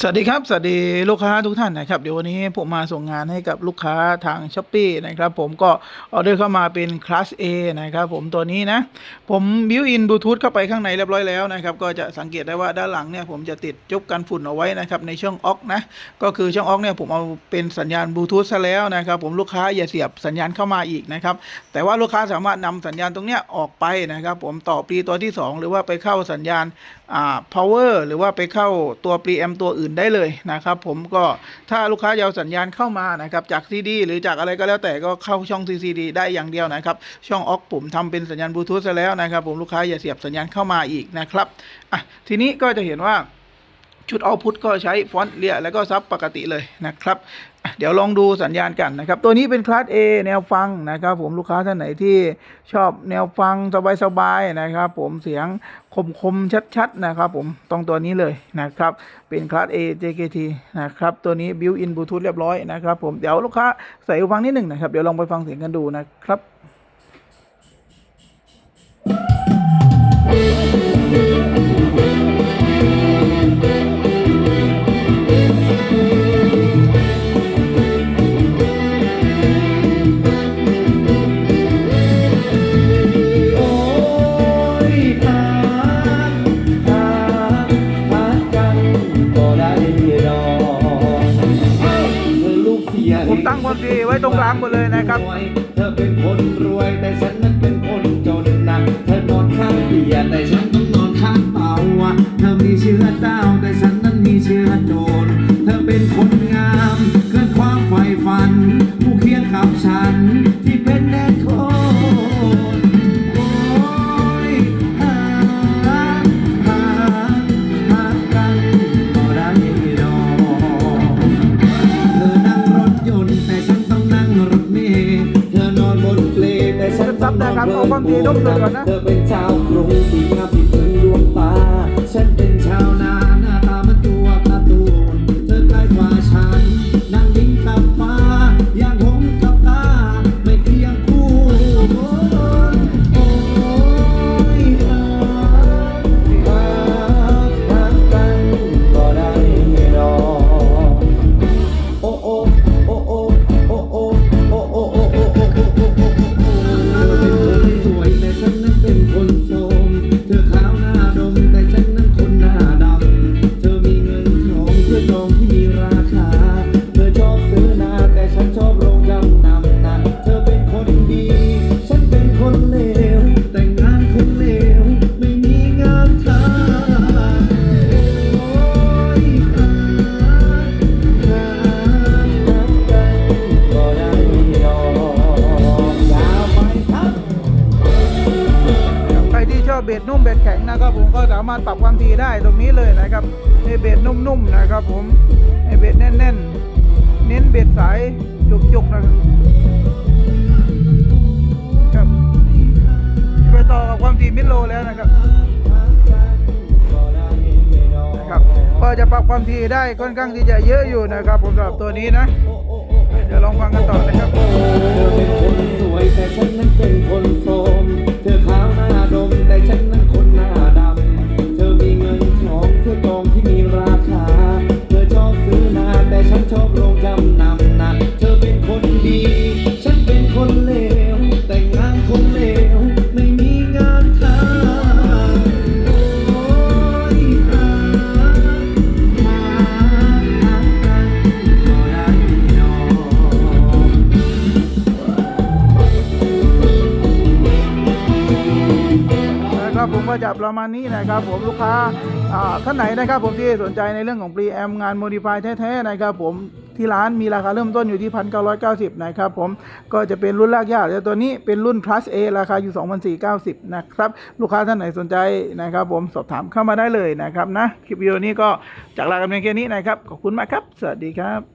สวัสดีครับ สวัสดีลูกค้าทุกท่านนะครับ เดี๋ยววันนี้ผมมาส่งงานให้กับลูกค้าทางช้อปปีนะครับ ผมก็ออเดอร์เข้ามาเป็นคลาส A นะครับ ผมตัวนี้นะ ผมบิวอินบลูทูธเข้าไปข้างในเรียบร้อยแล้วนะครับ ก็จะสังเกตได้ว่าด้านหลังเนี่ยผมจะติดจุบกันฝุ่นเอาไว้นะครับ ในช่องออกนะ ก็คือช่องออกเนี่ยผมเอาเป็นสัญญาณบลูทูธซะแล้วนะครับ ผมลูกค้าอย่าเสียบสัญญาณเข้ามาอีกนะครับ แต่ว่าลูกค้าสามารถนำสัญญาณตรงเนี้ยออกไปนะครับ ผมต่อปลีตัวที่ 2 หรือว่าไปเข้าสัญญาณอ่า power หรือว่าไปเข้าตัวปรีแอมตัวอื่นได้เลยนะครับ ผมก็ถ้าลูกค้าเอาสัญญาณเข้ามานะครับจากซีดีหรือจากอะไรก็แล้วแต่ก็เข้าช่อง CCD ได้อย่างเดียวนะครับ ช่องออกผมทำเป็นสัญญาณบลูทูธซะแล้วนะครับ ผมลูกค้าอย่าเสียบสัญญาณเข้ามาอีกนะครับอะทีนี้ก็จะเห็นว่า ชุดเอาพุทก็ใช้ฟอนต์เลียแล้วก็ซับปกติเลยนะครับ เดี๋ยวลองดูสัญญาณกันนะครับ ตัวนี้เป็นคลาส A แนวฟังนะครับผมลูกค้าท่านไหนที่ชอบแนวฟังสบายๆนะครับ ผมเสียงคมๆชัดๆนะครับ ผมต้องตัวนี้เลยนะครับ เป็นคลาส A JKT นะครับตัวนี้ built in Bluetooth เรียบร้อยนะครับ ผมเดี๋ยวลูกค้าใส่หูฟังนิดหนึ่งนะครับเดี๋ยวลองไปฟังเสียงกันดูนะครับ ผมตั้งความถี่ไว้ตรงกลางหมดเลยนะครับ เธอเป็นคนรวยแต่ฉันนั้นเป็นคนจนหนักเธอนอนข้างเตียงแต่ฉันต้องนอนข้างเตาอะเธอมีเชื้อเจ้าแต่ฉันนั้นมีเชื้อโจรเธอเป็นคนงามเกินความใฝ่ฝัน ผู้เคียงขับฉันที่เป็นแแต่ฉันต้องนอนครับเอาความถี่นต้องเตือนก่อนนะ เธอเป็นชาวกรุงสีงามที่ถึงดวงตา ฉันเป็นชาวนาหน้าตา เบสนุ่มเบสแข็งนะครับ ผมก็สามารถปรับความถี่ได้ตรงนี้เลยนะครับให้เบสนุ่มๆนะครับผมให้เบสแน่นๆ เน้นเบสสายจุกๆนะครับครับไปต่อกับความถี่มิดโลแล้วนะครับนะครับก็จะปรับความถี่ได้ค่อนข้างที่จะเยอะอยู่นะครับ ผมสำหรับตัวนี้นะเดี๋ยวลองฟังกันต่อนะครับ เธอเป็นคนสวยแต่ฉันนั้นเป็นคนโสม ผมก็จะประมาณนี้นะครับผมลูกค้าท่านไหนนะครับผมที่สนใจในเรื่องของปรีแอมงานโมดิฟายแท้ๆนะครับผมที่ร้านมีราคาเริ่มต้นอยู่ที่ 1,990 นะครับผมก็จะเป็นรุ่นลากยากแต่ตัวนี้เป็นรุ่น plus A ราคาอยู่ 2,490 นะครับ ลูกค้าท่านไหนสนใจนะครับผมสอบถามเข้ามาได้เลยนะครับนะ คลิปวิดีโอนี้ก็จากลากันเพียงแค่นี้นะครับ ขอบคุณมากครับ สวัสดีครับ